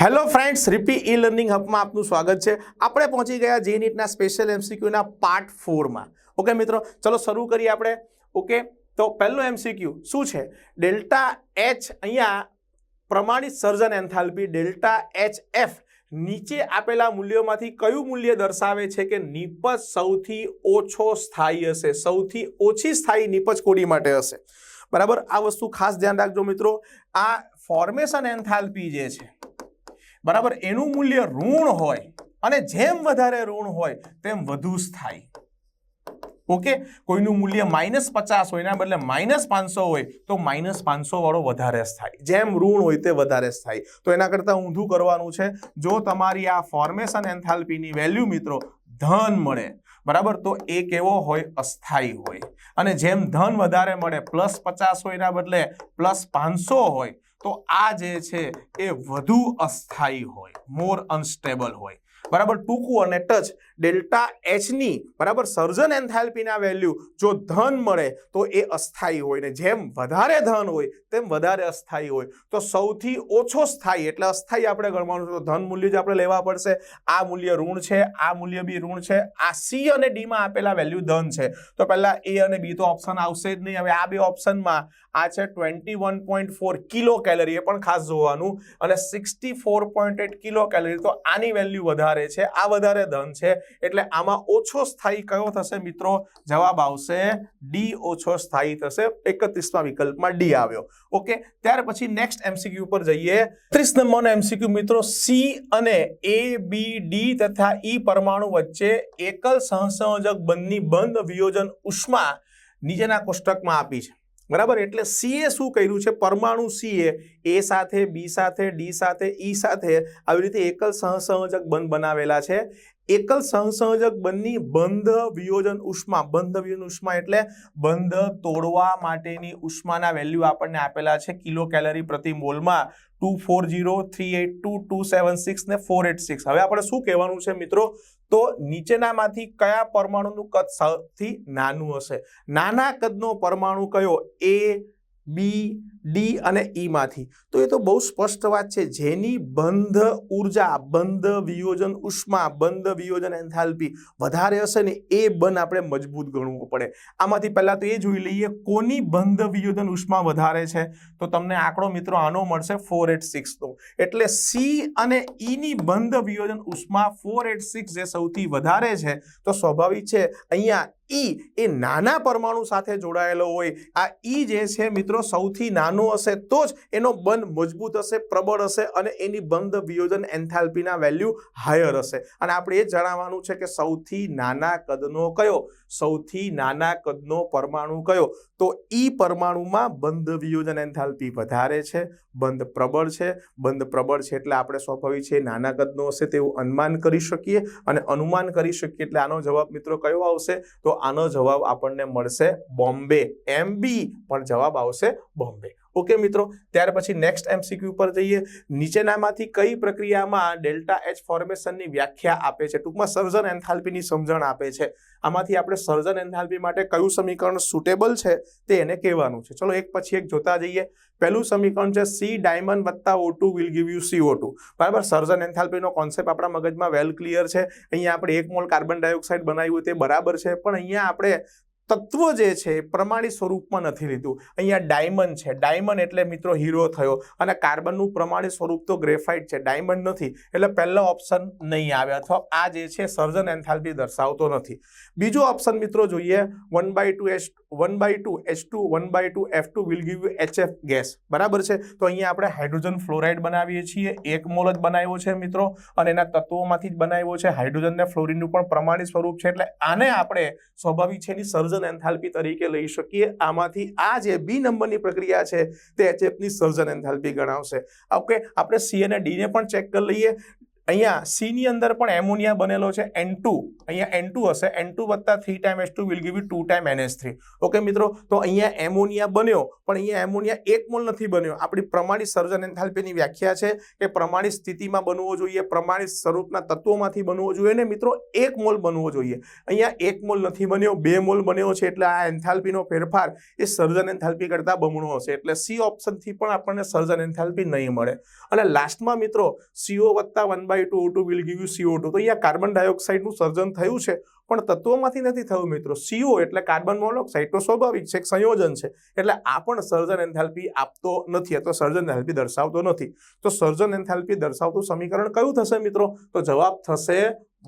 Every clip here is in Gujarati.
Hello friends Ripi e learning હબમાં આપનું સ્વાગત છે. આપણે પહોંચી ગયા જે નીટના સ્પેશિયલ એમસીક્યુના પાર્ટ ફોરમાં ઓકે મિત્રો, ચલો શરૂ કરીએ આપણે. ઓકે તો પહેલો એમસીક્યુ શું છે? ડેલ્ટા એચ અહીંયા પ્રમાણિત સર્જન એન્થાલ્પી ડેલ્ટા એચ એફ નીચે આપેલા મૂલ્યોમાંથી કયું મૂલ્ય દર્શાવે છે કે નીપજ સૌથી ઓછો સ્થાયી હશે? સૌથી ઓછી સ્થાયી નીપજ કોડી માટે હશે? બરાબર? આ વસ્તુ ખાસ ધ્યાન રાખજો મિત્રો. આ ફોર્મેશન એન્થાલ્પી જે છે બરાબર? એનું મૂલ્ય ઋણ હોય અને જેમ વધારે ઋણ હોય તેમ વધુ સ્થાયી. ઓકે? કોઈનું મૂલ્ય માઇનસ પચાસ હોય, એના બદલે માઇનસ પાંચસો હોય, તો માઇનસ પાંચસો વાળો વધારે સ્થાયી. જેમ ઋણ હોય તે વધારે સ્થાયી. તો એના કરતાં ઊંધું કરવાનું છે, જો તમારી આ ફોર્મેશન એન્થાલ્પીની વેલ્યુ મિત્રો ધન મળે, બરાબર? તો એ કેવો હોય? અસ્થાયી હોય. અને જેમ ધન વધારે મળે પ્લસ પચાસ હોય, એના બદલે પ્લસ પાંચસો હોય તો આ જે છે એ વધુ અસ્થાયી હોય મોર અનસ્ટેબલ હોય. બરાબર? ટૂંકું અને ટચ ડેલ્ટા એચની બરાબર સર્જન એન્થાલ્પીના વેલ્યુ જો ધન મળે તો એ અસ્થાયી હોય ને જેમ વધારે ધન હોય તેમ વધારે અસ્થાયી હોય. તો સૌથી ઓછો સ્થાયી એટલે અસ્થાયી આપણે ગણવાનું તો ધન મૂલ્ય જ આપણે લેવા પડશે. આ મૂલ્ય ઋણ છે, આ મૂલ્ય બી ઋણ છે, આ સી અને ડીમાં આપેલા વેલ્યુ ધન છે. તો પહેલાં એ અને બી તો ઓપ્શન આવશે જ નહીં. હવે આ બે ઓપ્શનમાં આ છે twenty one point four kilo calorie એ પણ ખાસ જોવાનું. અને sixty four point eight kilo calorie તો આની વેલ્યુ વધારે છે, આ વધારે ધન છે. એટલે આમાં ઓછો સ્થાયી કયો થશે મિત્રો? જવાબ આવશે ડી ઓછો સ્થાયી થશે. એકત્રીસમાં વિકલ્પમાં ડી આવ્યો. ઓકે, ત્યાર પછી નેક્સ્ટ એમસીક્યુ પર જઈએ. ત્રીસ નંબરનો એમસીક્યુ મિત્રો સી અને એ બી ડી તથા ઈ પરમાણુ વચ્ચે એકલ સહસંયોજક બંધની બંધ વિયોજન ઉષ્મા નીચેના કોષ્ટકમાં આપી છે. બરાબર? એટલે સીએ શું કર્યું છે? પરમાણુ સીએ એ સાથે બી સાથે ડી સાથે ઈ સાથે આવી રીતે એકલ સહસંયોજક બંધ બનાવેલા છે. એકલ સંસંજક બંધની બંધ વિયોજન ઉષ્મા, બંધ વિયોજન ઉષ્મા એટલે બંધ તોડવા માટેની ઉષ્માના વેલ્યુ આપણને આપેલા છે કિલો કેલરી પ્રતિ મોલમાં two four zero three eight two two seven six ને ફોર એટ સિક્સ. હવે આપણે શું કહેવાનું છે મિત્રો? તો નીચેનામાંથી કયા પરમાણુનું કદ સૌથી નાનું હશે? નાના કદનો પરમાણુ કયો? એ બી, ડી અને ઈમાંથી તો એ તો બહુ સ્પષ્ટ વાત છે. જેની બંધ ઊર્જા, બંધ વિયોજન ઉષ્મા, બંધ વિયોજન એન્થાલ્પી વધારે હશે ને એ બંધ આપણે મજબૂત ગણવું પડે. આમાંથી પહેલાં તો એ જોઈ લઈએ કોની બંધ વિયોજન ઉષ્મા વધારે છે. તો તમને આંકડો મિત્રો આનો મળશે ફોર એટ સિક્સનો એટલે સી અને ઈની બંધ વિયોજન ઉષ્મા ફોર એટ સિક્સ જે સૌથી વધારે છે, તો સ્વાભાવિક છે, અહીંયા ઈ એ નાના પરમાણુ સાથે જોડાયેલો હોય. આ ઈ જે છે મિત્રો, સૌથી નાનો હશે તો જ એનો બંધ મજબૂત હશે, પ્રબળ હશે અને એની બંધ વિયોજન એન્થાલ્પીના વેલ્યુ હાયર હશે. અને આપણે એ જણાવવાનું છે કે સૌથી નાના કદનો કયો? સૌથી નાના કદનો પરમાણુ કયો? તો ઈ પરમાણુમાં બંધ વિયોજન એન્થાલ્પી વધારે છે, બંધ પ્રબળ છે. બંધ પ્રબળ છે એટલે આપણે સ્વાભાવિક છે નાના કદનો હશે તેવું અનુમાન કરી શકીએ અને અનુમાન કરી શકીએ એટલે આનો જવાબ મિત્રો કયો આવશે? તો આનો જવાબ આપણને મળશે બોમ્બે. એમ બી પણ જવાબ આવશે બોમ્બે. ઓકે, મિત્રો? ત્યાર પછી નેક્સ્ટ એમસીક્યુ પર જઈએ. નીચેનામાંથી કઈ પ્રક્રિયામાં ડેલ્ટા એચ ફોર્મેશનની વ્યાખ્યા આપે છે? ટૂંકમાં સર્જન એન્થાલ્પીની સમજણ આપે છે. આમાંથી આપણે સર્જન એન્થાલ્પી માટે કયું સમીકરણ સુટેબલ છે તે એને કહેવાનું છે. ચલો, એક પછી એક જોતા જઈએ. પહેલું સમીકરણ છે સી ડાયમંડ વત્તા O two will give you CO two બરાબર? સર્જન એન્થાલ્પીનો કોન્સેપ્ટ આપણા મગજમાં વેલ ક્લિયર છે. અહીંયા આપણે એક મોલ કાર્બન ડાયોક્સાઇડ બનાવ્યું તે બરાબર છે. પણ અહીંયા આપણે તત્વ જે છે પ્રમાણિત સ્વરૂપમાં નથી લીધું. અહીંયા ડાયમંડ છે. ડાયમંડ એટલે મિત્રો હીરો થયો. અને કાર્બનનું પ્રમાણિત સ્વરૂપ તો ગ્રેફાઇટ છે. ડાયમંડ નથી. એટલે પહેલો ઓપ્શન નહીં આવે. અથવા આ જે છે સર્જન એન્થાલ્પી દર્શાવતો નથી. બીજો ઓપ્શન મિત્રો જોઈએ. One by two H one by two H two one by two F two will give you H F gas બરાબર છે? તો અહીંયા આપણે હાઇડ્રોજન ફ્લોરાઇડ બનાવીએ છીએ. એક મોલ જ બનાવ્યો છે મિત્રો. અને એના તત્વોમાંથી જ બનાવ્યો છે. હાઇડ્રોજન ને ફ્લોરિનનું પણ પ્રમાણિત સ્વરૂપ છે. એટલે આને આપણે સ્વાભાવિક છે એની સર્જન એન્થાલ્પી તરીકે લઈ શકીએ. આમાંથી આ જે બી નંબરની પ્રક્રિયા છે તે એચએફની સર્જન એન્થાલ્પી ગણાવશે. ઓકે આપણે સી અને ડીને પણ ચેક કરી લઈએ. અહીંયા સી ની અંદર પણ એમોનિયા બનેલો છે એન ટુ અહીંયા એન ટુ હશે. એન ટુ વત્તા three time S two will give two time NS three okay મિત્રો? તો અહીંયા એમોનિયા બન્યો, પણ અહીંયા એમોનિયા એક મોલ નથી બન્યો. આપણી પ્રમાણિત સર્જન એન્થાલ્પીની વ્યાખ્યા છે કે પ્રમાણિત સ્થિતિમાં બનવો જોઈએ, પ્રમાણિત સ્વરૂપના તત્વોમાંથી બનવો જોઈએ ને મિત્રો, એક મોલ બનવો જોઈએ. અહીંયા એક મોલ નથી બન્યો, બે મોલ બન્યો છે, એટલે આ એન્થાલ્પીનો ફેરફાર એ સર્જન એન્થાલ્પી કરતાં બમણો હશે. એટલે સી ઓપ્શનથી પણ આપણને સર્જન એન્થાલ્પી નહીં મળે. અને લાસ્ટમાં મિત્રો સીઓ વત્તા one by two two will give તો અહીંયા કાર્બન ડાયોક્સાઇડનું સર્જન થયું છે, પણ તત્વોમાંથી નથી થયું મિત્રો. સીઓ એટલે કાર્બન મોનોક્સાઇડ તો સ્વાભાવિક છે, એક સંયોજન છે. એટલે આ પણ સર્જન એન્થાલ્પી આપતો નથી, અથવા સર્જન એન્થાલ્પી દર્શાવતો નથી. તો સર્જન એન્થાલ્પી દર્શાવતું સમીકરણ કયું થશે મિત્રો? તો જવાબ થશે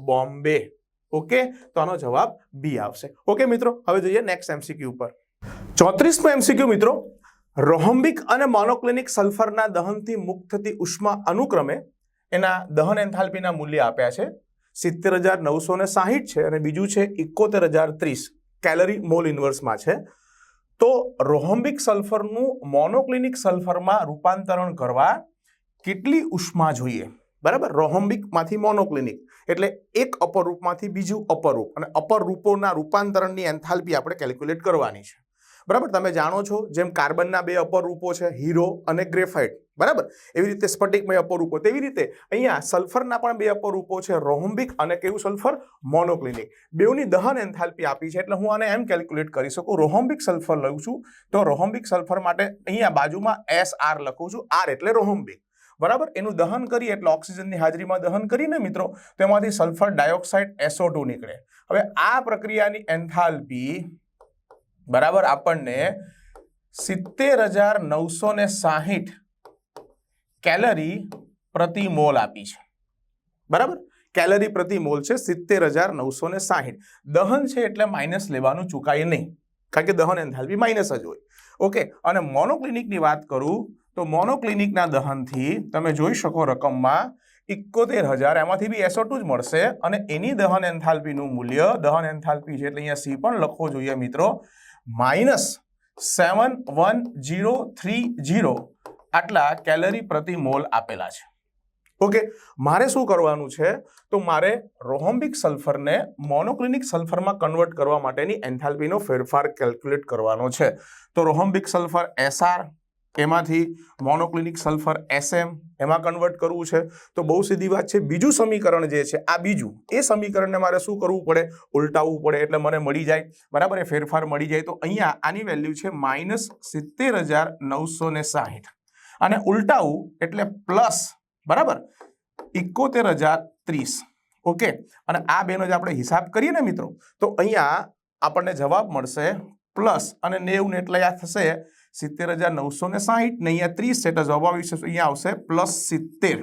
બોમ્બે. ઓકે? તો આનો જવાબ બી આવશે. ઓકે મિત્રો? હવે જોઈએ નેક્સ્ટ એમસીક્યુ ઉપર. ચોત્રીસમો એમસીક્યુ મિત્રો. રોહમ્બિક અને મોનોક્લિનિક સલ્ફરના દહનથી મુક્ત થતી ઉષ્મા અનુક્રમે એના દહન એન્થાલ્પીના મૂલ્ય આપ્યા છે. સિત્તેર હજાર નવસો ને સાહીઠ છે અને બીજું છે એકોતેર હજાર ત્રીસ કેલરી મોલ ઇન્વર્સમાં છે. તો રોહમ્બિક સલ્ફરનું મોનોક્લિનિક સલ્ફરમાં રૂપાંતરણ કરવા કેટલી ઉષ્મા જોઈએ? બરાબર? રોહમ્બિકમાંથી મોનોક્લિનિક. એટલે એક અપરરૂપમાંથી બીજું અપરૂપ. અને અપરરૂપોના રૂપાંતરણની એન્થાલ્પી આપણે કેલ્ક્યુલેટ કરવાની છે. બરાબર? તમે જાણો છો, જેમ કાર્બનના બે અપરૂપો છે, હીરો અને ગ્રેફાઇટ. બરાબર? એવી રીતે સ્ફટિકમય અપરૂપો. તેવી રીતે અહીંયા સલ્ફરના પણ બે અપરૂપો છે, રોહમ્બિક અને કેવું સલ્ફર? મોનોક્લિનિક. બેઉની દહન એન્થાલ્પી આપી છે, એટલે હું આને એમ કેલ્ક્યુલેટ કરી શકું. રોહમ્બિક સલ્ફર લઉં છું, તો રોહમ્બિક સલ્ફર માટે અહીંયા બાજુમાં એસ આર લખું છું. આર એટલે રોહમ્બિક. બરાબર? એનું દહન કરીએ એટલે ઓક્સિજનની હાજરીમાં દહન કરીને મિત્રો તેમાંથી સલ્ફર ડાયોક્સાઇડ એસો નીકળે. હવે આ પ્રક્રિયાની એન્થાલ્પી, બરાબર, આપણને સિત્તેર હજાર નવસો ને સાહીઠ કેલરી પ્રતિ મોલ આપી છે. બરાબર? કેલરી પ્રતિ મોલ છે સિત્તેર હજાર નવસો ને સાહીઠ. દહન છે એટલે માઇનસ લેવાનું ચૂકાય નહીં. કારણ કે દહન એન્થાલ્પી માઇનસ જ હોય. ઓકે, અને મોનોક્લિનિકની વાત કરું, તો મોનોક્લિનિકના દહનથી તમે જોઈ શકો રકમમાં ઇકોતેર હજાર એમાંથી બી એસો જ મળશે અને એની દહન એન્થાલ્પીનું મૂલ્ય, દહન એન્થાલ્પી છે એટલે અહીંયા સી પણ લખવો જોઈએ મિત્રો, minus seven one zero three zero આટલા કેલરી પ્રતિ મોલ આપેલા છે. ઓકે, મારે શું કરવાનું છે? તો મારે રોહોમ્બિક સલ્ફરને મોનોક્લિનિક સલ્ફરમાં કન્વર્ટ કરવા માટેની એન્થાલ્પીનો ફેરફાર કેલ્ક્યુલેટ કરવાનો છે. તો રોહોમ્બિક સલ્ફર એસઆર એમાંથી મોનોક્લિનિક સલ્ફર એસએમ એમાં કન્વર્ટ કરવું છે. તો બહુ સીધી વાત છે. બીજું સમીકરણ જે છે, આ બીજું, એ સમીકરણને મારે શું કરવું પડે? ઉલટાવવું પડે, એટલે મને મળી જાય. બરાબર, એ ફેરફાર મળી જાય. તો અહીંયા આની વેલ્યુ છે માઇનસ સિત્તેર હજાર નવસો ને સાહીઠ. અને ઉલટાવું એટલે પ્લસ બરાબર? ઇકોતેર હજાર ત્રીસ. ઓકે? અને આ બેનો જે આપણે હિસાબ કરીએ ને મિત્રો, તો અહીંયા આપણને જવાબ મળશે પ્લસ અને નેવું ને એટલે આ થશે સિત્તેર હજાર નવસો ને સાહીઠ ને અહીંયા ત્રીસ એટલે જવાબ આવી છે અહીંયા આવશે પ્લસ સિત્તેર.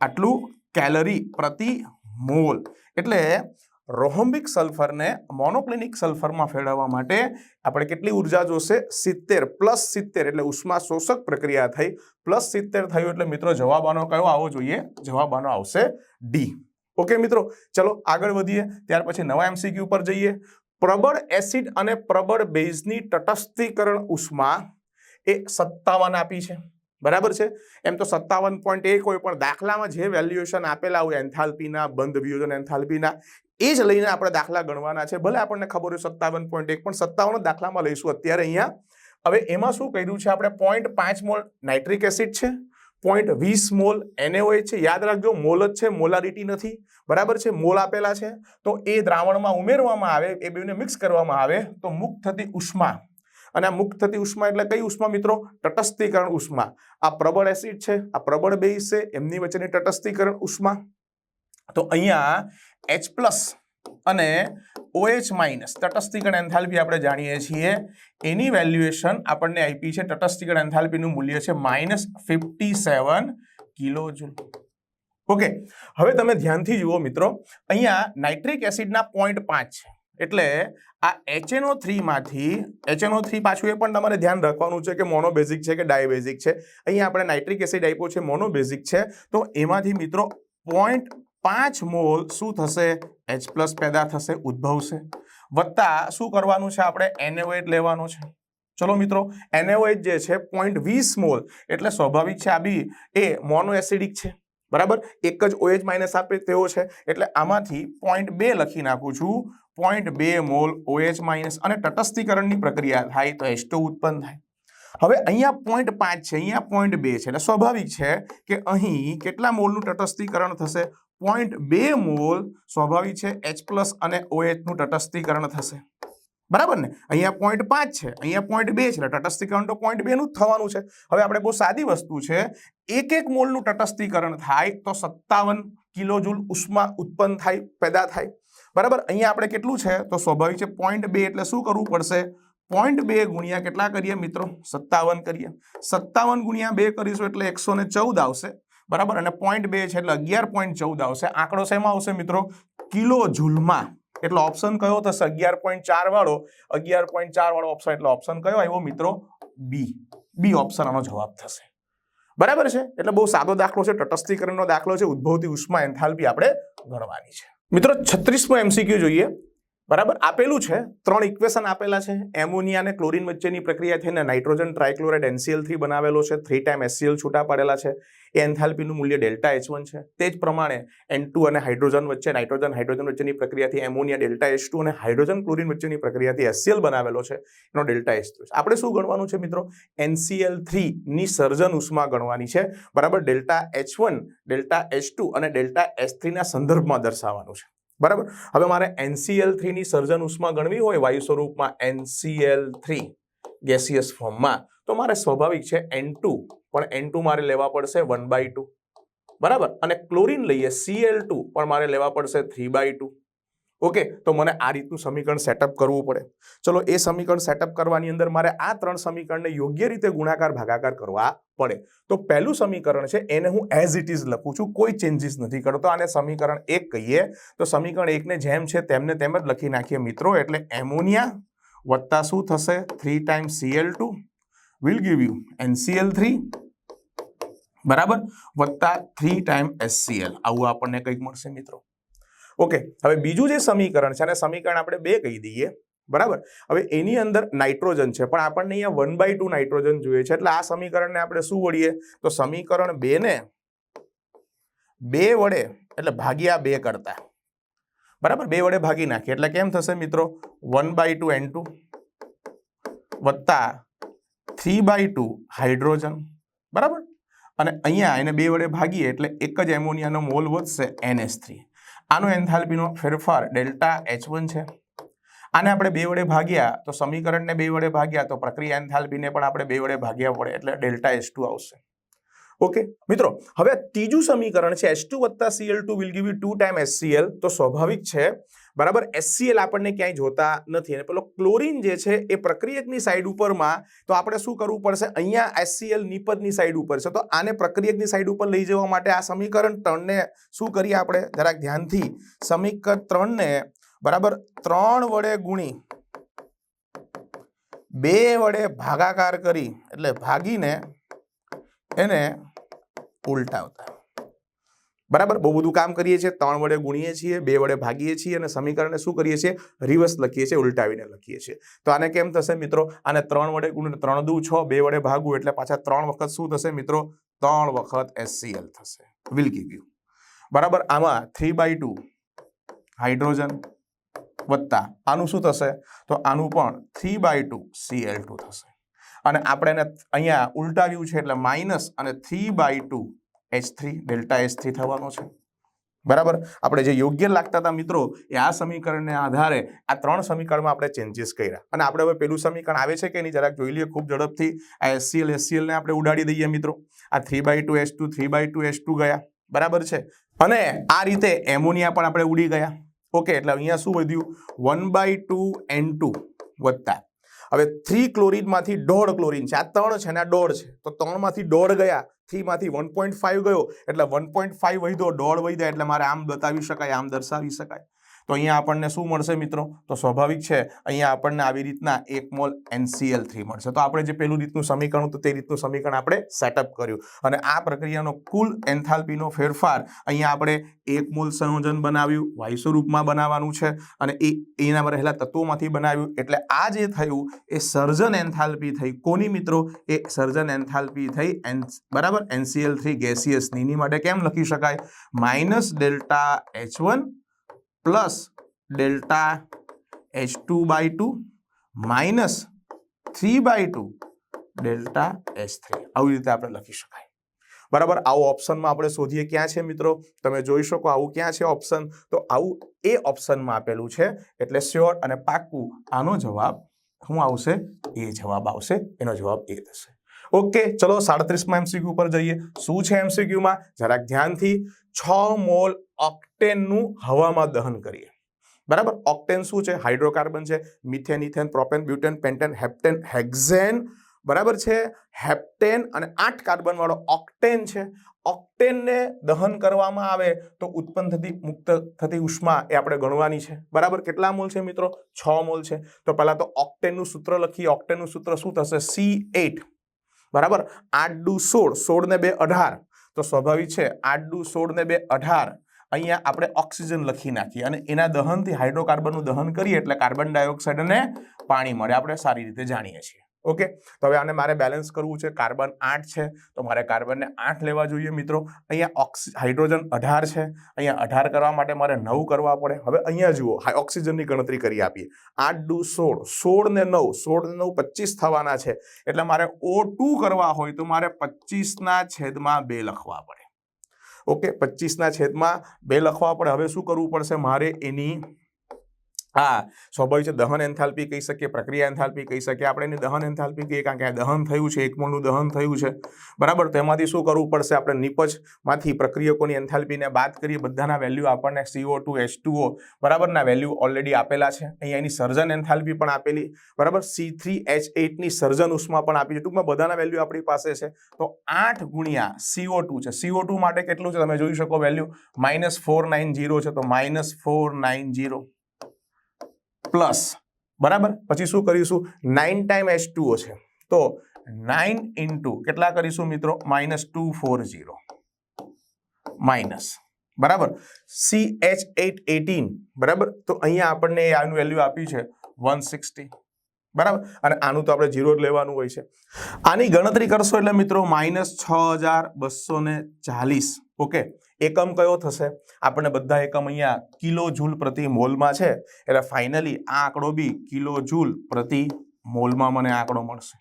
આટલું કેલરી પ્રતિ મોલ એટલે રોહોમ્બિક સલ્ફરને મોનોક્લિનિક સલ્ફરમાં ફેરવવા માટે આપણે કેટલી ઊર્જા જોશે? સિત્તેર પ્લસ સિત્તેર એટલે ઉષ્મા શોષક પ્રક્રિયા થઈ. પ્લસ સિત્તેર થયું એટલે મિત્રો જવાબ આનો કયો આવવો જોઈએ? જવાબ આનો આવશે ડી ઓકે મિત્રો, ચલો આગળ વધીએ. ત્યાર પછી નવા એમસીક્યુ પર જઈએ. પ્રબળ એસિડ અને પ્રબળ બેઝની તટસ્થીકરણ ઉષ્મા એ સત્તાવન આપી છે. બરાબર છે? એમ તો સત્તાવન પોઈન્ટ એક હોય, પણ દાખલામાં જે વેલ્યુએશન આપેલા હોય, એન્થાલ્પીના બંધ વિયોજન એન્થાલ્પીના, એ જ લઈને આપણે દાખલા ગણવાના છે. ભલે આપણને ખબર હોય સત્તાવન પોઈન્ટ એક, પણ સત્તાવન દાખલામાં લઈશું અત્યારે અહીંયા. હવે એમાં શું કર્યું છે આપણે? પોઈન્ટ પાંચ મોલ નાઇટ્રિક એસિડ છે. પોઈન્ટ વીસ મોલ એનએઓએચ છે. યાદ રાખજો, મોલ જ છે, મોલારિટી નથી. બરાબર છે? મોલ આપેલા છે. તો એ દ્રાવણમાં ઉમેરવામાં આવે, એ બેને મિક્સ કરવામાં આવે, તો મુક્ત થતી ઉષ્મા. અને આ મુક્ત થતી ઉષ્મા એટલે કઈ ઉષ્મા મિત્રો? તટસ્થીકરણ ઉષ્મા. આ પ્રબળ એસિડ છે, આ પ્રબળ બેઝ છે, એમની વચ્ચેની તટસ્થીકરણ ઉષ્મા. તો અહીંયા એચ પ્લસ અને ઓએચ માઇનસ તટસ્થીકરણ એન્થાલ્પી આપણે જાણીએ છીએ. એની વેલ્યુએશન આપણને આપી છે તટસ્થીકરણ એન્થાલ્પીનું મૂલ્ય છે minus fifty seven kilo okay હવે તમે ધ્યાનથી જુઓ મિત્રો, અહીંયા નાઇટ્રિક એસિડના પોઈન્ટ પાંચ છે. એટલે આ એચએનઓ થ્રીમાંથી એચએનઓ થ્રી પાછું એ પણ તમારે ધ્યાન રાખવાનું છે કે મોનોબેઝિક છે કે ડાયબેઝિક છે. અહીંયા આપણે નાઇટ્રિક એસિડ આપ્યો છે મોનોબેઝિક છે. તો એમાંથી મિત્રો પોઈન્ટ પાંચ મોલ શું થશે? એચ પ્લસ પેદા થશે, ઉદ્ભવશે. વત્તા શું કરવાનું છે આપણે? એનએઓએટ લેવાનો છે. ચલો મિત્રો એનએઓએચ જે છે પોઈન્ટ વીસ મોલ એટલે સ્વાભાવિક છે આ બી એ મોનો એસિડિક છે. બરાબર? એક જ ઓએચ માઇનસ આપે તેવો છે. એટલે આમાંથી પોઈન્ટ બે લખી નાખું છું. પોઈન્ટ બે મોલ ઓએચ માઇનસ અને તટસ્થીકરણની પ્રક્રિયા થાય તો એચ ઉત્પન્ન થાય. હવે અહીંયા પોઈન્ટ પાંચ છે, અહીંયા પોઈન્ટ બે છે. એટલે સ્વાભાવિક છે કે અહીં કેટલા મોલનું તટસ્થીકરણ થશે? પોઈન્ટ બે મોલ સ્વાભાવિક છે એચ પ્લસ અને ઓએચનું તટસ્થીકરણ થશે. બરાબર ને? અહીંયા પોઈન્ટ પાંચ છે, અહીંયા પોઈન્ટ બે છે. તટસ્થીકરણ તો પોઈન્ટ બેનું જ થવાનું છે. હવે આપણે બહુ સાદી વસ્તુ છે. એક એક મોલનું તટસ્થીકરણ થાય તો સત્તાવન કિલોજુલ ઉષ્મા ઉત્પન્ન થાય, પેદા થાય. બરાબર? અહીંયા આપણે કેટલું છે? તો સ્વાભાવિક છે પોઈન્ટ બે એટલે શું કરવું પડશે? પોઈન્ટ બે ગુણ્યા કેટલા કરીએ મિત્રો? સત્તાવન કરીએ. સત્તાવન ગુણ્યા બે કરીશું એટલે એકસો ચૌદ આવશે. બરાબર? અને પોઈન્ટ બે છે એટલે અગિયાર પોઈન્ટ ચૌદ આવશે. આંકડો શેમાં આવશે મિત્રો? કિલો જૂલમાં. એટલે ઓપ્શન કયો થશે? અગિયાર પોઈન્ટ ચાર વાળો. અગિયાર પોઈન્ટ ચાર વાળો ઓપ્શન એટલે ઓપ્શન કયો આવ્યો મિત્રો? બી બી ઓપ્શન આનો જવાબ થશે. બરાબર છે? એટલે બહુ સાદો દાખલો છે, તટસ્થીકરણનો દાખલો છે, ઉદ્ભવતી ઉષ્મા એન્થાલ્પી આપણે ગણવાની છે. મિત્રો છત્રીસમો એમસીક્યુ જોઈએ. બરાબર? આપેલું છે. ત્રણ ઇક્વેશન આપેલા છે. એમોનિયા અને ક્લોરીન વચ્ચેની પ્રક્રિયા થઈને નાઇટ્રોજન ટ્રાઇક્લોરાઇડ એનસીએલ થ્રી બનાવેલો છે. થ્રી ટાઈમ એસસીએલ છૂટા પડેલા છે. એન્થાલ્પીનું મૂલ્ય ડેલ્ટા એચ વન છે. તે જ પ્રમાણે એન ટુ અને હાઇડ્રોજન વચ્ચે નાઇટ્રોજન, હાઇડ્રોજન વચ્ચેની પ્રક્રિયાથી એમોનિયા ડેલ્ટા એચ અને હાઇડ્રોજન, ક્લોરિન વચ્ચેની પ્રક્રિયાથી એસસીએલ બનાવેલો છે. એનો ડેલ્ટા એચ ટુ આપણે શું ગણવાનું છે મિત્રો? એનસીએલની સર્જન ઉષ્મા ગણવાની છે. બરાબર? Delta H one, delta H two અને ડેલ્ટા એચ થ્રીના સંદર્ભમાં દર્શાવવાનું છે. બરાબર? હવે મારે એનસીએલ થ્રીની સર્જન ઉષ્મા ગણવી હોય વાયુ સ્વરૂપમાં એનસીએલ થ્રી ગેસિયસ ફોર્મમાં તો મારે સ્વાભાવિક છે એન ટુ પણ એન ટુ મારે લેવા પડશે વન બાય ટુ બરાબર? અને ક્લોરીન લઈએ સીએલ ટુ પણ મારે લેવા પડશે થ્રી બાય ટુ ઓકે, તો મને આ રીતનું સમીકરણ સેટઅપ કરવું પડે. ચલો, એ સમીકરણ સેટઅપ કરવાની અંદર મારે આ ત્રણ સમીકરણને યોગ્ય રીતે ગુણાકાર, ભાગાકાર કરવા પડે. તો પહેલું સમીકરણ છે, એને હું એઝ ઇટ ઇઝ લખું છું, કોઈ ચેન્જીસ નથી કરતો. આને સમીકરણ એક કહીએ. તો સમીકરણ એકને જેમ છે તેમને તેમ જ લખી નાખીએ મિત્રો, એટલે એમોનિયા વત્તા શું થશે? Three time CL two will give you NCL three બરાબર? વત્તા થ્રી ટાઈમ એસસીએલ આવું આપણને કંઈક મળશે મિત્રો. ઓકે, હવે બીજું જે સમીકરણ છે, અને સમીકરણ આપણે બે કહી દઈએ, બરાબર? હવે એની અંદર નાઇટ્રોજન છે, પણ આપણને અહીંયા વન બાય ટુ નાઇટ્રોજન જોઈએ છે, એટલે આ સમીકરણને આપણે શું વળીએ? તો સમીકરણ બે ને બે વડે, એટલે ભાગ્યા બે કરતા. બરાબર? બે વડે ભાગી નાખીએ, એટલે કેમ થશે મિત્રો? One by two N two વત્તા થ્રી બાય ટુ હાઇડ્રોજન, બરાબર? અને અહીંયા એને બે વડે ભાગીએ, એટલે એક જ એમોનિયાનો મોલ વધશે એનએસ થ્રી આનો એન્થાલ્પીનો ફેરફાર ડેલ્ટા એચ છે. આને આપણે બે વડે ભાગ્યા તો સમીકરણને બે વડે ભાગ્યા તો પ્રક્રિયા એન્થાલ્પીને પણ આપણે બે વડે ભાગ્યા પડે એટલે ડેલ્ટા એચ આવશે. ઓકે, મિત્રો, હવે ત્રીજું સમીકરણ છે, એચ ટુ વત્તા CL two will give you two time SCL તો સ્વાભાવિક છે બરાબર? એસસીએલ આપણને ક્યાંય જોતા નથી. અને પેલો ક્લોરિન જે છે, એ પ્રક્રિયકની સાઈડ ઉપરમાં, તો આપણે શું કરવું પડશે? અહીંયા એસસીએલ નિપદની સાઈડ ઉપર છે. તો આને પ્રક્રિયકની સાઈડ ઉપર લઈ જવા માટે આ સમીકરણ ત્રણને શું કરીએ આપણે? જરાક ધ્યાનથી. સમીકરણ ત્રણને, બરાબર, ત્રણ વડે ગુણી, બે વડે ભાગાકાર કરી, એટલે ભાગીને એને ઉલટાવતા. બરાબર? બહુ બધું કામ કરીએ છીએ, ત્રણ વડે ગુણીએ છીએ, બે વડે ભાગીએ છીએ અને સમીકરણને શું કરીએ છીએ? રિવર્સ લખીએ છીએ, ઉલટાવીને લખીએ છીએ. તો આને કેમ થશે મિત્રો? આને ત્રણ વડે ગુણીને ત્રણ દુ છ, બે વડે ભાગવું એટલે પાછા ત્રણ વખત શું થશે મિત્રો? ત્રણ વખત એસસીએલ થશે. વિલ ગીવ યુ બરાબર? આમાં થ્રી બાય ટુ હાઇડ્રોજન વત્તા આનું શું થશે? તો આનું પણ three by two CL two થશે. અને આપણે એને અહીંયા ઉલટાવ્યું છે એટલે માઇનસ અને three by two H three, delta H three થવાનો છે. બરાબર? આપણે જે યોગ્ય લાગતા હતા મિત્રો, એ આ સમીકરણને આધારે આ ત્રણ સમીકરણમાં આપણે ચેન્જીસ કર્યા. અને આપણે હવે પેલું સમીકરણ આવે છે કે નહીં, જરાક જોઈ લઈએ ખૂબ ઝડપથી. આ એસસીએલ એસસીએલને આપણે ઉડાડી દઈએ મિત્રો. આ three by two H two three by two H two ગયા. બરાબર છે? અને આ રીતે એમોનિયા પણ આપણે ઉડી ગયા. ઓકે એટલે અહીંયા શું વધ્યું? One by two N two વત્તા. હવે થ્રી ક્લોરિનમાંથી દોઢ ક્લોરિન છે. આ ત્રણ છે ને આ દોઢ છે. તો ત્રણમાંથી દોઢ ગયા. થ્રીમાંથી વન પોઈન્ટ ફાઈવ ગયો, એટલે વન પોઈન્ટ ફાઈવ વધ્યો, દોઢ વધ્યા, એટલે મારે આમ બતાવી શકાય, આમ દર્શાવી શકાય. તો અહીંયા આપણને શું મળશે મિત્રો? તો સ્વાભાવિક છે, અહીંયા આપણને આવી રીતના એક મોલ એનસીએલ થ્રી મળશે. તો આપણે જે પેલું રીતનું સમીકરણ હતું તે રીતનું સમીકરણ આપણે સેટઅપ કર્યું. અને આ પ્રક્રિયાનો કુલ એન્થાલ્પીનો ફેરફાર અહીંયા આપણે એક મોલ સંયોજન બનાવ્યું વાયુ સ્વરૂપમાં બનાવવાનું છે. અને એ એનામાં રહેલા તત્વોમાંથી બનાવ્યું. એટલે આ જે થયું, એ સર્જન એન્થાલ્પી થઈ. કોની મિત્રો? એ સર્જન એન્થાલ્પી થઈ એન, બરાબર? એનસીએલ થ્રી ગેસિયસની માટે. કેમ લખી શકાય? Minus delta H one plus delta H two by two minus three by two delta H three. આવી રીતે આપણે લખી શકાય. બરાબર? આવું ઓપ્શનમાં આપણે શોધીએ ક્યાં છે મિત્રો? તમે જોઈ શકો આવું ક્યાં છે ઓપ્શન? તો આવું એ ઓપ્શનમાં આપેલું છે. એટલે શ્યોર અને પાક્કું આનો જવાબ શું આવશે? એ જવાબ આવશે. એનો જવાબ એ થશે. ઓકે, ચલો સાડત્રીસમાં એમસીક્યુ પર જઈએ. શું છે એમસીક્યુમાં જરાક ધ્યાનથી. છ મોલ ઓક્ટેનનું હવામાં દહન કરીએ. બરાબર? ઓક્ટેન શું છે? હાઇડ્રોકાર્બન છે, methane, ethane, propane, butane, pentane, heptane, hexane. બરાબર છે? હેપ્ટેન અને આઠ કાર્બનવાળો ઓક્ટેન છે. ઓક્ટેનને દહન કરવામાં આવે તો ઉત્પન્ન થતી, મુક્ત થતી ઉષ્મા એ આપણે ગણવાની છે. બરાબર? કેટલા મોલ છે મિત્રો? છ મોલ છે. તો પહેલાં તો ઓક્ટેનનું સૂત્ર લખીએ. ઓક્ટેનનું સૂત્ર શું થશે? સી એટ બરાબર? આઠ ડુ સોળ. સોળ ને બે અઢાર. તો સ્વાભાવિક છે, આડું સોળ ને બે અઢાર, અહીંયા આપણે ઓક્સિજન લખી નાખીએ અને એના દહનથી હાઇડ્રોકાર્બનનું દહન કરીએ એટલે કાર્બન ડાયોક્સાઇડ અને પાણી મળે. આપણે સારી રીતે જાણીએ છીએ. ઓકે? તો હવે આને મારે બેલેન્સ કરવું છે. કાર્બન આઠ છે. તો મારે કાર્બનને આઠ લેવા જોઈએ મિત્રો. અહીંયા ઓક્સી, હાઇડ્રોજન અઢાર છે. અહીંયા અઢાર કરવા માટે મારે નવ કરવા પડે. હવે અહીંયા જુઓ ઓક્સિજનની ગણતરી કરી આપીએ. આઠ ડુ સોળ સોળ ને નવ સોળ ને નવ પચીસ થવાના છે. એટલે મારે ઓ કરવા હોય તો મારે પચીસના છેદમાં બે લખવા પડે. ઓકે? પચીસના છેદમાં બે લખવા પડે. હવે શું કરવું પડશે? મારે એની હા, સ્વાભાવિક છે, દહન એન્થાલ્પી કહી શકીએ, પ્રક્રિયા એન્થાલ્પી કહી શકીએ. આપણે એને દહન એન્થાલ્પી કહીએ, કારણ કે આ દહન થયું છે એક મોલનું દહન થયું છે. બરાબર, તો એમાંથી શું કરવું પડશે? આપણે નિપજમાંથી પ્રક્રિયકોની એન્થાલ્પીને બાદ કરીએ, બધાના વેલ્યુ આપણને CO two H two O બરાબરના value already આપેલા છે. અહીંયા એની સર્જન એન્થાલ્પી પણ આપેલી, બરાબર? સી થ્રી એચ એટની સર્જન ઉષ્મા પણ આપી છે. ટૂંકમાં બધાના વેલ્યુ આપણી પાસે છે. તો આઠ ગુણ્યા સીઓ ટુ છે. સીઓ ટુ માટે કેટલું છે? તમે જોઈ શકો value minus four nine zero છે. તો minus four nine zero plus. બરાબર? પછી શું કરીશું? નાઇન ટાઈમ એચ ટુઓ છે. તો નાઇન ઇન્ટુ કેટલા કરીશું મિત્રો? Minus two four zero. Minus. બરાબર? સી એચ એટ એટીન બરાબર? તો અહીંયા આપણને આનું વેલ્યુ આપ્યું છે વન સિક્સટી બરાબર? અને આનું તો આપણે ઝીરો જ લેવાનું હોય છે. આની ગણતરી કરશો એટલે મિત્રો, માઇનસ છ હજાર બસો ચાલીસ. ઓકે? એકમ કયો થશે? આપણને બધા એકમ અહીંયા કિલો જૂલ પ્રતિ મોલમાં છે. એટલે ફાઇનલી આ આંકડો બી કિલો જૂલ પ્રતિ મોલમાં મને આંકડો મળશે.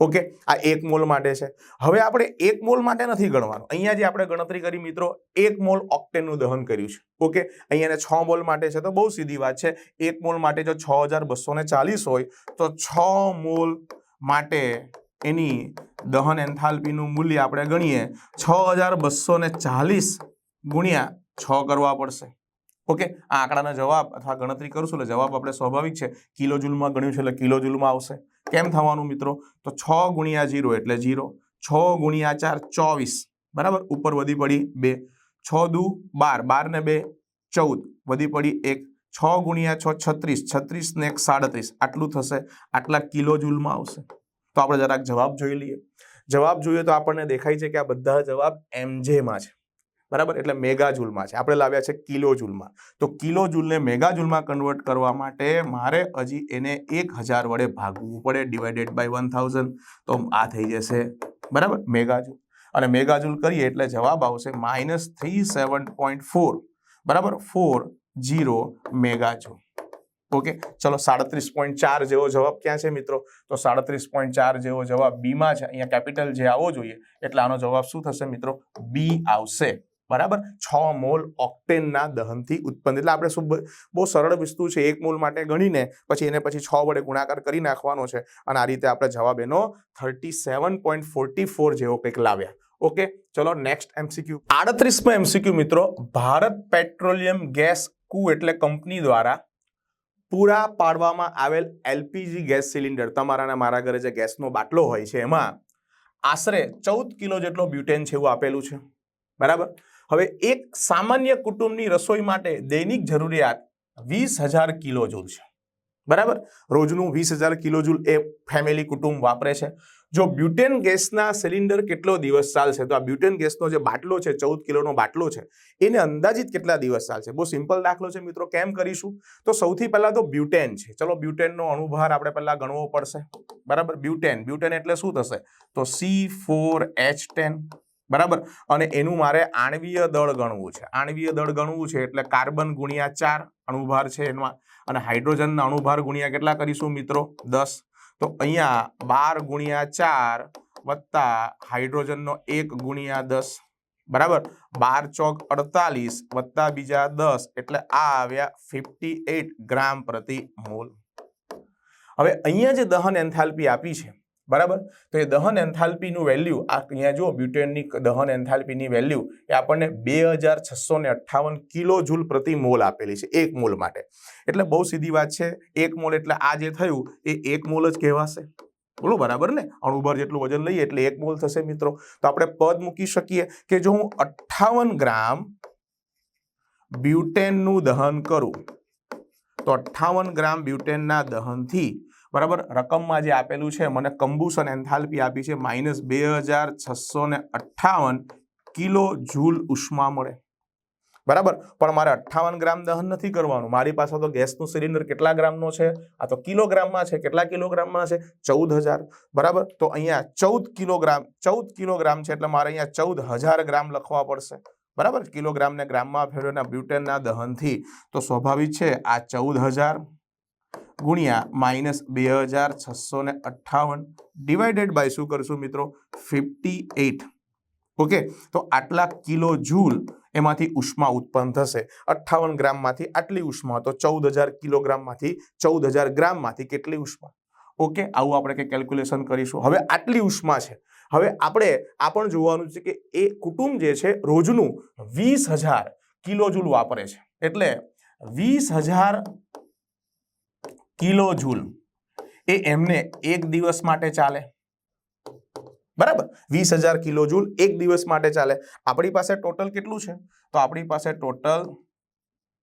ઓકે? આ એક મોલ માટે છે. હવે આપણે એક મોલ માટે નથી ગણવાનું. અહીંયા જે આપણે ગણતરી કરી મિત્રો, એક મોલ ઓક્ટેનનું દહન કર્યું છે. ઓકે? અહીંયા છ મોલ માટે છે તો બહુ સીધી વાત છે. એક મોલ માટે જો છ હજાર બસો ચાલીસ હોય, તો છ મોલ માટે એની દહન એન્થાલ્પીનું મૂલ્ય આપણે ગણીએ છ હજાર બસો ને ચાલીસ ગુણ્યા છ કરવા પડશે. ઓકે, આ આંકડાનો જવાબ અથવા ગણતરી કરશું એટલે જવાબ આપણે સ્વાભાવિક છે. કિલો જૂલમાં ગણ્યું છે એટલે કિલો જૂલમાં આવશે. કેમ થવાનું મિત્રો? તો છ ગુણ્યા જીરો એટલે જીરો છ ગુણ્યા ચાર ચોવીસ. બરાબર? ઉપર વધી પડી બે. છ દુ બાર. બાર ને બે ચૌદ. વધી પડી એક. છ ગુણ્યા છ છત્રીસ. છત્રીસ ને એક સાડત્રીસ. આટલું થશે. આટલા કિલો જૂલમાં આવશે. તો આપણે જરાક જવાબ જોઈ લઈએ. જવાબ જોઈએ તો આપણને દેખાય છે કે આ બધા જવાબ એમજેમાં છે. બરાબર? એટલે મેગા જૂલમાં છે. આપણે લાવ્યા છે કિલો જૂલમાં તો કિલો જૂલને મેગા જૂલમાં કન્વર્ટ કરવા માટે મારે હજી એને એક હજાર વડે ભાગવું પડે ડિવાઇડેડ બાય વન થાઉઝન્ડ તો આ થઈ જશે. બરાબર? મેગા જૂલ અને મેગા જૂલ કરીએ એટલે જવાબ આવશે minus three seven point four બરાબર? Four zero mega joule okay ચલો સાડત્રીસ પોઈન્ટ ચાર જેવો જવાબ ક્યાં છે મિત્રો? તો સાડત્રીસ પોઈન્ટ ચાર જેવો જવાબ બીમાં છે. અહીંયા કેપિટલ જે આવવો જોઈએ, એટલે આનો જવાબ શું થશે મિત્રો? બી આવશે. બરાબર? છ મોલ ઓક્ટેનના દહનથી ઉત્પન્ન. એટલે આપણે શું બહુ સરળ વસ્તુ છે એક મોલ માટે ગણીને, પછી એને પછી છ વડે ગુણાકાર કરી નાખવાનો છે. અને આ રીતે આપણે જવાબ એનો thirty seven point forty four જેવો કંઈક લાવ્યા. ઓકે ચલો નેક્સ્ટ એમસીક્યુ આડત્રીસમાં એમસીક્યુ મિત્રો, ભારત પેટ્રોલિયમ ગેસ કુ એટલે કંપની દ્વારા પૂરા પાડવામાં આવેલ એલપીજી ગેસ સિલિન્ડર તમારા મારા ઘરે જે ગેસનો બાટલો હોય છે એમાં આશરે ચૌદ કિલો જેટલો બ્યુટેન છે એવું આપેલું છે. બરાબર? હવે એક સામાન્ય કુટુંબની રસોઈ માટે દૈનિક જરૂરિયાત વીસ હજાર કિલો જૂલ છે. બરાબર? રોજનું વીસ હજાર કિલો જૂલ એ ફેમિલી કુટુંબ વાપરે છે. જો બ્યુટેન ગેસના સિલિન્ડર કેટલો દિવસ ચાલશે? તો આ બ્યુટેન ગેસનો જે બાટલો છે, ચૌદ કિલોનો બાટલો છે, એને અંદાજિત કેટલા દિવસ ચાલશે? બહુ સિમ્પલ દાખલો છે મિત્રો, કેમ કરીશું? તો સૌથી પહેલાં તો બ્યુટેન છે. ચલો બ્યુટેનનો અણુભાર આપણે પહેલાં ગણવો પડશે. બરાબર? બ્યુટેન. બ્યુટેન એટલે શું થશે? તો સી ફોર એચ ટેન બરાબર? અને એનું મારે આણવીય દળ ગણવું છે. આણવીય દળ ગણવું છે એટલે કાર્બન ગુણ્યા ચાર અણુભાર છે એમાં. અને હાઇડ્રોજનના અણુભાર ગુણ્યા કેટલા કરીશું મિત્રો? દસ. તો અહીંયા બાર ગુણ્યા ચાર વત્તા હાઇડ્રોજનનો એક ગુણ્યા દસ. બરાબર? બાર ચોક અડતાલીસ વત્તા બીજા દસ એટલે આ આવ્યા ફિફ્ટી એટ ગ્રામ પ્રતિ મોલ. હવે અહીંયા જે દહન એન્થાલ્પી આપી છે બરાબર? તો એ દહન એન્થાલ્પીનું વેલ્યુ, આ અહીંયા જો બ્યુટેનની દહન એન્થાલ્પીની વેલ્યુ, એ આપણને બે હજાર છસો ને અઠ્ઠાવન કિલો જૂલ પ્રતિ મોલ આપેલી છે, એક મોલ માટે. એટલે બહુ સીધી વાત છે, એક મોલ એટલે આ જે થયું, એ એક મોલ જ કહેવાશે. બોલો, બરાબર ને? અણુભર જેટલું વજન લઈએ, એટલે એક મોલ થશે મિત્રો. તો આપણે પદ મૂકી શકીએ કે જો હું અઠ્ઠાવન ગ્રામ બ્યુટેનનું દહન કરું, તો અઠ્ઠાવન ગ્રામ બ્યુટેનના દહનથી બરાબર? રકમમાં જે આપેલું છે, મને કંબુશન એન્થાલ્પી આપી છે, માઇનસ બે હજાર છસો ને અઠ્ઠાવન કિલો જૂલ ઉષ્મા મળે. બરાબર? પણ મારે અઠ્ઠાવન ગ્રામ દહન નથી કરવાનું. મારી પાસે તો ગેસનું સિલિન્ડર કેટલા ગ્રામનો છે? આ તો કિલોગ્રામમાં છે. કેટલા કિલોગ્રામમાં છે? ચૌદ હજાર. બરાબર? તો અહીંયા ચૌદ કિલોગ્રામ ચૌદ કિલોગ્રામ છે એટલે મારે અહીંયા ચૌદ હજાર ગ્રામ લખવા પડશે. બરાબર? કિલોગ્રામને ગ્રામમાં ફેરવીને બ્યુટેનના દહનથી. તો સ્વાભાવિક છે, આ ચૌદ હજાર ગુણ્યા માઇનસ બે હજાર છસો ને અઠ્ઠાવન ડિવાઇડેડ બાય શું કરશું મિત્રો? Fifty eight okay? તો આટલા કિલો જૂલ એમાંથી ઉષ્મા ઉત્પન્ન થશે. અઠ્ઠાવન ગ્રામમાંથી આટલી ઉષ્મા, તો ચૌદ હજાર કિલોગ્રામમાંથી ચૌદ હજાર ગ્રામમાંથી કેટલી ઉષ્મા? ઓકે? આવું આપણે કંઈ કેલ્ક્યુલેશન કરીશું. હવે આટલી ઉષ્મા છે. હવે આપણે, આ પણ જોવાનું છે કે એ કુટુંબ જે છે, રોજનું વીસ હજાર કિલો ઝૂલ વાપરે છે. એટલે વીસ હજાર કિલો જૂલ. એ એમને એક દિવસ માટે ચાલે. બરાબર? વીસ હજાર કિલો જૂલ એક દિવસ માટે ચાલે. આપણી પાસે ટોટલ કેટલું છે? તો આપણી પાસે ટોટલ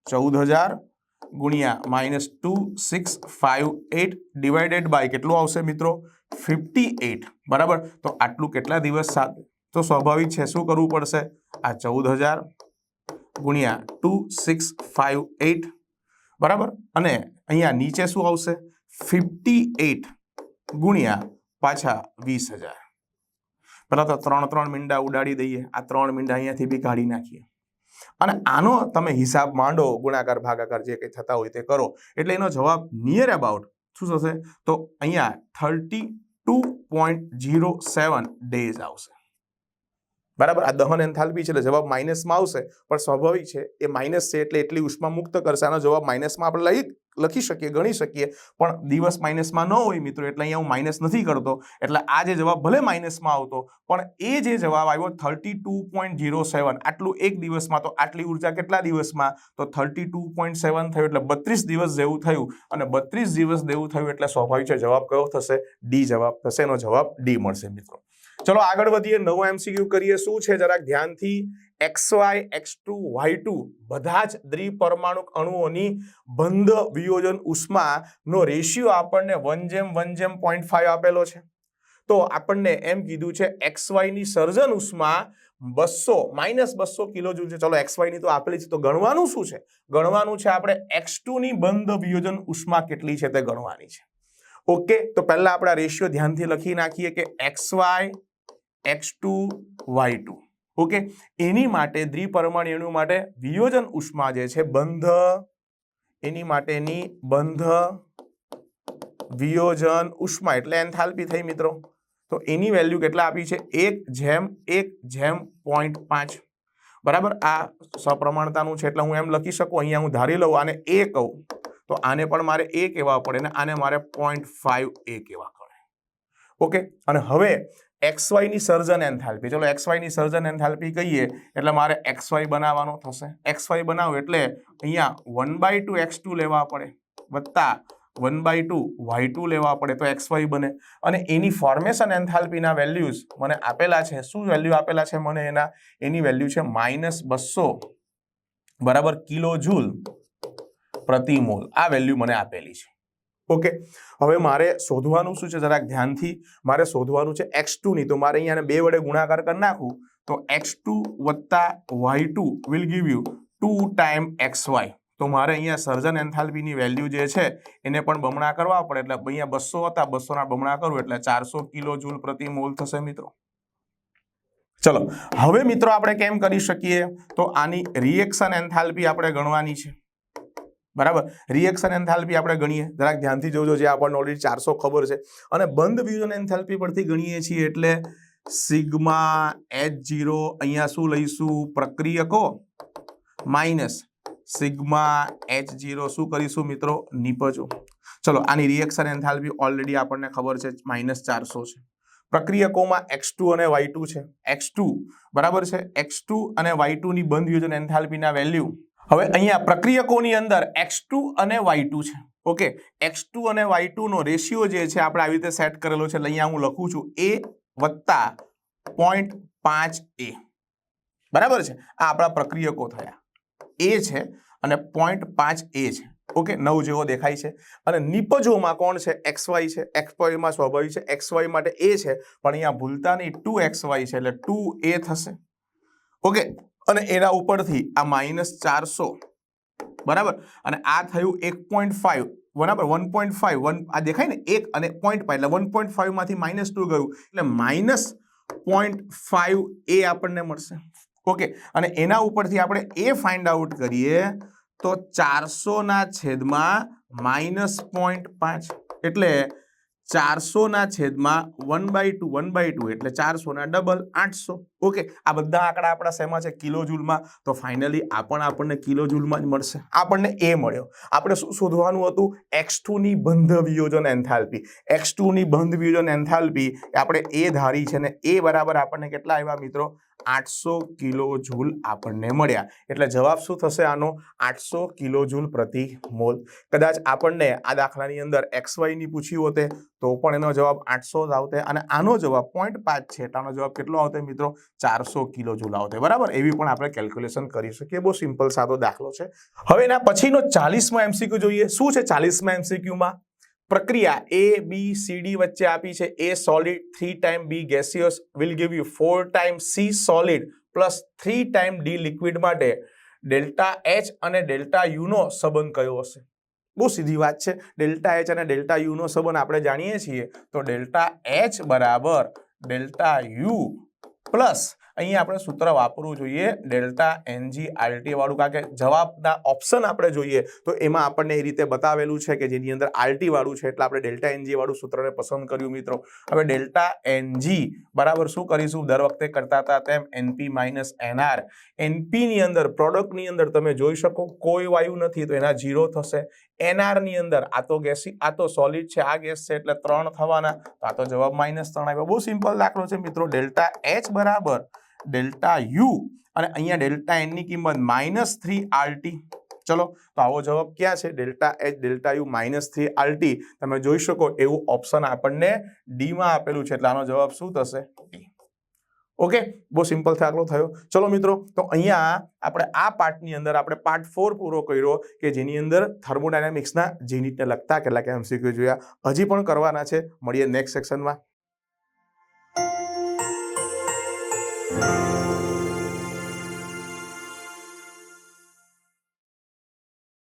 ચૌદ હજાર ગુણ્યા minus two six five eight divided by કેટલું આવશે મિત્રો? Fifty eight. બરાબર? તો આટલું કેટલા દિવસ સાથે તો સ્વાભાવિક છે, શું કરવું પડશે? આ ચૌદ હજાર ગુણ્યા ટુ સિક્સ ફાઇવ એટ. બરાબર? અને અહીંયા નીચે શું આવશે? ફિફ્ટી એટ ગુણ્યા પાછા વીસ હજાર. પહેલાં તો ત્રણ ત્રણ મીંડા ઉડાડી દઈએ. આ ત્રણ મીંડા અહીંયાથી બી કાઢી નાખીએ. અને આનો તમે હિસાબ માંડો, ગુણાકાર, ભાગાકાર જે કંઈ થતા હોય તે કરો. એટલે એનો જવાબ નિયર અબાઉટ શું થશે? તો અહીંયા thirty two point zero seven days આવશે. બરાબર? આ દહન એન્થાલ્પી છે એટલે જવાબ માઇનસમાં આવશે. પણ સ્વાભાવિક છે, એ માઇનસ છે એટલે એટલી ઉષ્મા મુક્ત કરશે. આનો જવાબ માઇનસમાં આપણે લઈ લખી શકીએ, ગણી શકીએ, પણ દિવસ માઇનસમાં ન હોય મિત્રો, એટલે અહીંયા હું માઇનસ નથી કરતો. એટલે આ જે જવાબ ભલે માઇનસમાં આવતો, પણ એ જે જવાબ આવ્યો thirty two point zero seven આટલું એક દિવસમાં તો આટલી ઊર્જા કેટલા દિવસમાં? તો થર્ટી ટુ પોઈન્ટ સેવન થયું, એટલે બત્રીસ દિવસ જેવું થયું. અને બત્રીસ દિવસ જેવું થયું એટલે સ્વાભાવિક છે, જવાબ કયો થશે? ડી જવાબ થશે, એનો જવાબ ડી મળશે મિત્રો. ચલો આગળ વધીએ, નવો એમસીક્યુ કરીએ. શું છે? જરાક ધ્યાનથી X Y, X two, Y two બધા જ દ્વિપરમાણુક અણુઓની બંધ વિયોજન ઉષ્માનો રેશિયો આપણને વન જેમ વન જેમ પોઈન્ટ ફાઈવ આપેલો છે. તો આપણને એમ કીધું છે એક્સ વાયની સર્જન ઉષ્મા બસો માઇનસ બસો કિલો જૂલ છે. ચલો એક્સ વાયની તો આપેલી છે. તો ગણવાનું શું છે? ગણવાનું છે આપણે એક્સની બંધ વિયોજન ઉષ્મા કેટલી છે તે ગણવાની છે. ઓકે તો પહેલા આપણે રેશિયો ધ્યાનથી લખી નાખીએ કે X Y, X two, Y two. Okay? એની માટે દ્વિપરમાણુ માટે વિયોજન ઉષ્મા જે છે, બંધ. એની માટેની બંધ વિયોજન ઉષ્મા, એટલે એન્થાલ્પી થઈ મિત્રો. તો એની વેલ્યુ કેટલા આપી છે? એક જેમ એક જેમ પોઈન્ટ પાંચ. બરાબર? આ સપ્રમાણતાનું છે, એટલે હું એમ લખી શકું, અહીંયા હું ધારી લઉં, આને એ કહું. તો આને પણ મારે એ કહેવા પડે ને આને મારે પોઈન્ટ ફાઈવ એ કહેવા પડે. ઓકે? અને હવે એક્સ વાયની સર્જન એન્થાલ્પી. ચલો એક્સ વાયની સર્જન એન્થાલ્પી કહીએ, એટલે મારે એક્સ વાય બનાવવાનો થશે. એક્સ વાય બનાવો એટલે અહીંયા one by two X two લેવા પડે. વત્તા one by two Y two લેવા પડે, તો એક્સ વાય બને. અને એની ફોર્મેશન એન્થાલ્પીના વેલ્યુઝ મને આપેલા છે. શું વેલ્યુ આપેલા છે મને એના? એની વેલ્યુ છે માઇનસ બસો બરાબર કિલો જૂલ પ્રતિ મોલ. આ વેલ્યુ મને આપેલી છે. ઓકે હવે મારે શોધવાનું શું છે? જરાક ધ્યાનથી મારે શોધવાનું છે એક્સની. તો મારે અહીંયા બે વડે ગુણાકાર કરી નાખું. તો એક્સ ટુ વત્તા Y two will give you two time X Y તો મારે અહીંયા સર્જન એન્થાલ્પીની વેલ્યુ જે છે, એને પણ બમણા કરવા પડે. એટલે અહીંયા બસો હતા બસોના બમણા કરું એટલે ચારસો કિલો જૂલ પ્રતિ મોલ થશે મિત્રો. ચલો. હવે મિત્રો આપણે કેમ કરી શકીએ? તો આની રિએક્શન એન્થાલ્પી આપણે ગણવાની છે. બરાબર? રિએક્શન એન્થાલ્પી આપણે ગણીએ. જરાક ધ્યાનથી જોજો જે આપણને ઓલરેડી ચારસો ખબર છે. અને બંધ ફ્યુઝન એન્થાલ્પી પરથી ગણીએ છીએ એટલે સિગ્મા એચ જીરો અહીંયા શું લઈશું? પ્રક્રિયકો માઇનસ સિગ્મા એચ જીરો શું કરીશું મિત્રો? નીપજો ચલો, આની રિએક્શન એન્થાલ્પી ઓલરેડી આપણને ખબર છે માઇનસ ચારસો છે. પ્રક્રિયકોમાં એક્સ ટુ અને વાય ટુ છે. એક્સ ટુ બરાબર છે? એક્સ ટુ અને વાય ટુની બંધ યોજન એન્થાલ્પીના વેલ્યુ હવે અહીંયા પ્રક્રિયકોની અંદર એક્સ અને વાય છે. ઓકે? એક્સ અને વાય નો રેશિયો જે છે આપણે આવી રીતે સેટ કરેલો છે અહીંયા હું લખું છું એ વત્તા પોઈન્ટ પાંચ એ. બરાબર છે? આ આપણા પ્રક્રિયકો થયા. એ છે અને પોઈન્ટ પાંચ એ છે. ઓકે? નવ જેવો દેખાય છે. અને નિપજોમાં કોણ છે? એક્સ વાય છે. એક્સ વાયમાં સ્વાભાવિક છે. એક્સ વાય માટે એ છે. પણ અહીંયા ભૂલતા નહીં. ટુ એક્સ વાય છે એટલે ટુ એ થશે. ઓકે? અને એના ઉપરથી આ માઇનસ ચારસો. બરાબર? અને આ થયું એક પોઈન્ટ ફાઈવ બરાબર? વન પોઈન્ટ ફાઈવ વન આ દેખાય ને? એક અને પોઈન્ટ એટલે વન પોઈન્ટ ફાઈવમાંથી માઇનસ ટુ ગયું. એટલે માઇનસ પોઈન્ટ ફાઈવ એ આપણને મળશે. ઓકે અને એના ઉપરથી આપણે એ ફાઇન્ડ આઉટ કરીએ તો ચારસોના છેદમાં માઇનસ પોઈન્ટ પાંચ. એટલે ચારસોના છેદમાં one by two one by two એટલે ચારસોના ડબલ આઠસો. ઓકે, આ બધા આંકડા આપણા શેમાં છે? કિલો જૂલમાં. તો ફાઇનલી આ પણ આપણને કિલો જૂલમાં જ મળશે. આપણને એ મળ્યો. આપણે શું શોધવાનું હતું? એક્સ ટુની બંધ વિયોજન એન્થાલ્પી. એક્સ ટુની બંધ વિયોજન એન્થાલ્પી, આપણે એ ધારી છે ને એ બરાબર આપણને કેટલા આવ્યા મિત્રો? આઠસો કિલો જૂલ આપણને મળ્યા. એટલે જવાબ શું થશે આનો? આઠસો કિલો જૂલ પ્રતિ મોલ કદાચ આપણને આ દાખલાની અંદર એક્સ વાયની પૂછી હોતે, તો પણ એનો જવાબ આઠસો જ આવતે. અને આનો જવાબ પોઈન્ટ પાંચ છે. એટલે જવાબ કેટલો આવતે મિત્રો? ચારસો કિલો જૂલ આવતે બરાબર? એવી પણ આપણે કેલ્ક્યુલેશન કરી શકીએ. બહુ સિમ્પલ સાદો દાખલો છે. હવે એના પછીનો ચાલીસમાં એમસીક્યુ જોઈએ. શું છે ચાલીસમાં એમસીક્યુમાં પ્રક્રિયા એ બી સી ડી વચ્ચે આપી છે. A solid three time B gaseous will give you four time C solid plus three time D liquid માટે ડેલ્ટા એચ અને ડેલ્ટા યુનો સંબંધ કયો હશે? બહુ સીધી વાત છે. ડેલ્ટા એચ અને ડેલ્ટા યુનો સંબંધ આપણે જાણીએ છીએ. તો ડેલ્ટા એચ બરાબર ડેલ્ટા યુ પ્લસ અહીંયા આપણે સૂત્ર વાપરવું જોઈએ ડેલ્ટા એનજી આરટી વાળું, કારણ કે જવાબના ઓપ્શન આપણે જોઈએ તો એમાં આપણને એ રીતે બતાવેલું છે કે જેની અંદર આરટી વાળું છે એટલે આપણે ડેલ્ટા એનજી વાળું સૂત્રને પસંદ કર્યું મિત્રો. હવે ડેલ્ટા એનજી બરાબર શું કરીશું? દર વખતે કરતા હતા તેમ એનપી માઇનસ એનઆર. એનપીની અંદર, પ્રોડક્ટની અંદર તમે જોઈ શકો કોઈ વાયુ નથી, તો એના જીરો થશે. એનઆરની અંદર. આ તો ગેસી, આ તો સોલિડ છે, આ ગેસ છે એટલે ત્રણ થવાના. તો આ તો જવાબ માઇનસ ત્રણ આવ્યો. બહુ સિમ્પલ દાખલો છે મિત્રો. ડેલ્ટા એચ બરાબર ડેલ્ટા યુ અને અહીંયા ડેલ્ટા એનની કિંમત માઇનસ થ્રી આરટી ચલો, તો આવો જવાબ ક્યાં છે? Delta H delta U minus three RT તમે જોઈ શકો એવું ઓપ્શન આપણને ડીમાં આપેલું છે. એટલે આનો જવાબ શું થશે? ડી ઓકે બહુ સિમ્પલ દાખલો થયો. ચલો મિત્રો, તો અહીંયા આપણે આ પાર્ટની અંદર આપણે પાર્ટ ફોર પૂરો કર્યો કે જેની અંદર થર્મોડાયનેમિક્સના જીનીટને લગતા કેટલાક એમસીક્યુ જોયા, હજી પણ કરવાના છે. મળીએ નેક્સ્ટ સેક્શનમાં